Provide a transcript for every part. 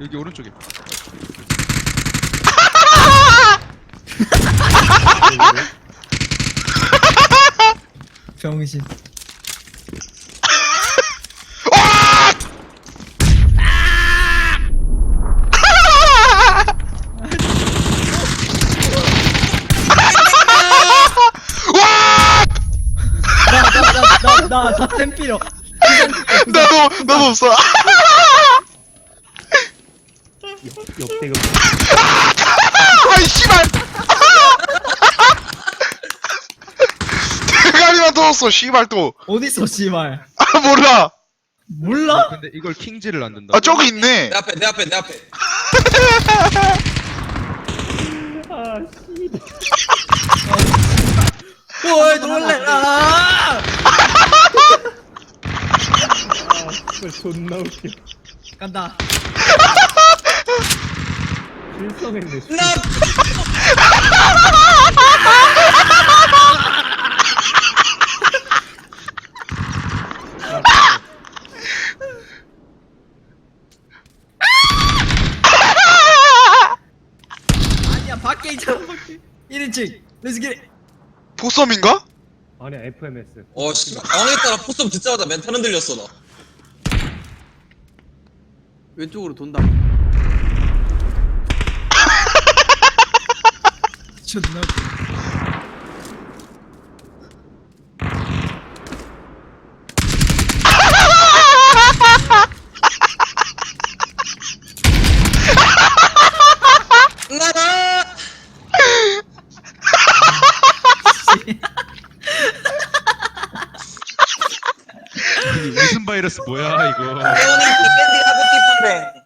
여기 오른쪽에. 병신. 나나나나나나 템필요. 나도 나도 없어. 역대급 아이 씨발. 대가리만 터졌어 씨발 또. 어딨어 씨발. 아 몰라. 몰라? 근데 이걸 킹즈를 안 된다. 아 저기 있네. 내 앞에 내 앞에 내 앞에 오이 놀래라. 그걸 존나 웃겨 간다. 실성했네 아니야 밖에 있잖아. 밖에. 1인칭. 렛츠 기. 보썸인가? 아니야 FMS 어, 씨, 당황했다가 포스업 듣자마자 멘탈 흔들렸어, 나. 왼쪽으로 돈다. 이 무슨 바이러스 뭐야 이거. 태원이 빅밴디 하고 띠쁜데.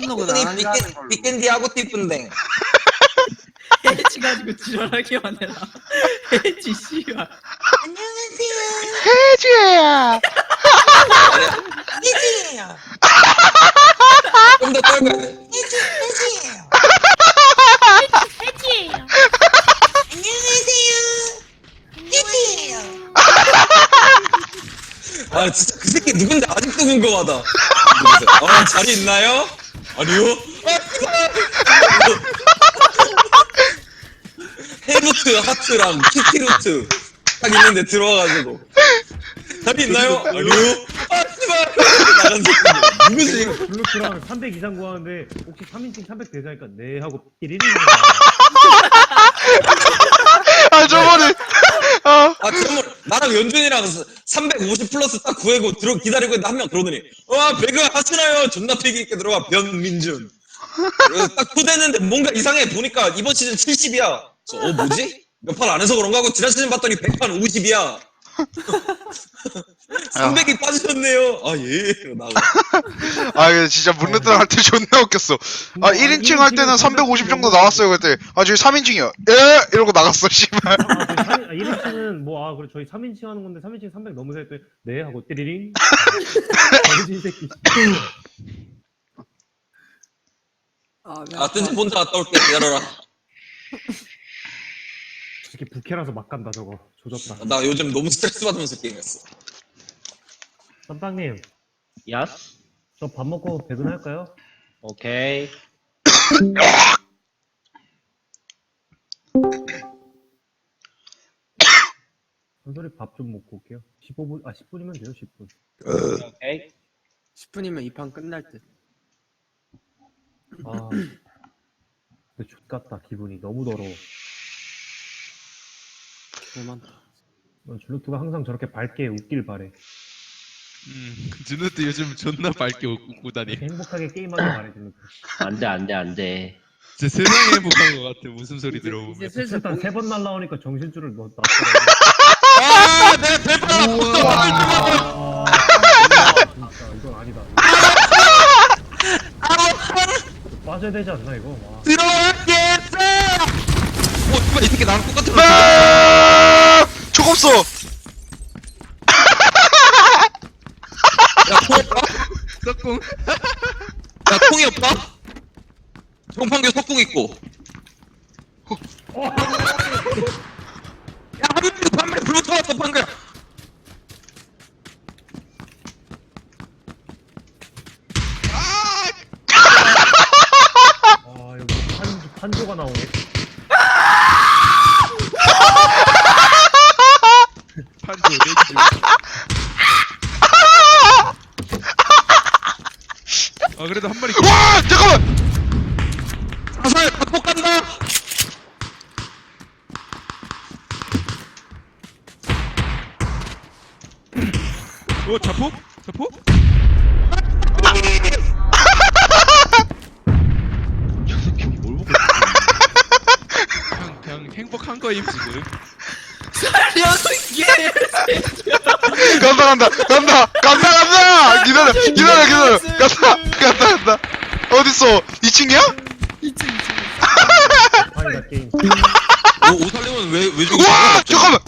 태원이 안 하는 걸로. 빅밴- 빅밴디 하고 띠쁜데. 해치 가지고 지랄하게 만해라. 해치 씨발. 해지야. 이지예요. 좀더 떨고 해. 이지, 이지예요. 해지예요. 안녕하세요. 이지예요. 아, 진짜 그 새끼 누군데 아직도 궁금하다. 어, 자리 있나요? 아니요? 아! 헤루트, 하트랑 키티루트 딱 있는데 들어와가지고. 자리 있나요? 아니요? 아, 씨발! 나간 새끼. 누구지? 블루크랑 300 이상 구하는데 혹시 3인칭 300 되자니까 네 하고 1인칭 아 저번에. 아 아, 그러면 나랑 연준이랑 350 플러스 딱 구해고 들어 기다리고 있는데 한 명 들어오더니 와 배그 하시나요? 존나 패기 있게 들어가 변민준 딱 초대했는데 뭔가 이상해 보니까 이번 시즌 70이야 그래서 어 뭐지? 몇 판 안 해서 그런가 하고 지난 시즌 봤더니 100판 50이야 300이 빠지셨네요. 아 예. 나가 아 이거 진짜 문르드랑 할때 존나 웃겼어. 아 1인칭 할 때는 350 정도 나왔어요 그때. 아 저기 3인칭이요. 예? 이러고 나갔어 씨발. 아, 1인칭은 뭐 아 그래 저희 3인칭 하는 건데 3인칭 300 넘으세요. 했더니 네 하고 띠리링. 새끼. 아, 아 뜬지 혼자 갔다 올게 기다려라 저 새끼 부캐라서 막 간다 저거 조졌다 나 요즘 너무 스트레스 받으면서 게임했어 쌈땅님 야스? 저 밥 먹고 배근할까요? 오케이. 한소리 밥 좀 먹고 올게요 15분 아 10분이면 돼요 10분 오케이. 10분이면 이 판 끝날 듯. 아 근데 X같다 기분이 너무 더러워 개 많다. 난 줄루트가 항상 저렇게 밝게 웃길 바래 음, 준우도 요즘 존나 밝게 웃- 웃고 다니. 행복하게 게임하길 바래 줄루트 안 돼, 안 돼, 안 돼. 진짜 세상에 행복한 것 같아. 무슨 소리 들어보면. 슬슬 일단 공- 세번 날라오니까 정신줄을 뭐 놨더라고 아 내가 대박 아 진짜 이건 아니다 빠져야 되지 않나 이거 와. 들어오겠어 어 씨발 이 새끼 나랑 똑같은 거아총 없어. 야, 통 없다? 석궁. 야, 통이 없다? 정판교 석궁 있고. 야, 한 마리, 한 마리 불붙어 왔어, 방금. 아 판, 판조가 나오네 아 그래도 한 마리 와 잠깐만 사살 바꿔 간다. 어 자폭? 자폭? 저 새끼 뭘 보고 그냥 그냥 행복한 거임 지금. 예. 간다 간다 간다 간다 간다 기다려 기다려 기다려 간다 간다 간다 어딨어 2층이야? 2층 2층. 아니다 게임. 오 오살림은 왜 왜 죽었어? 와 잠깐만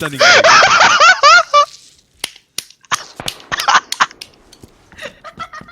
아, 사이코 집단인가?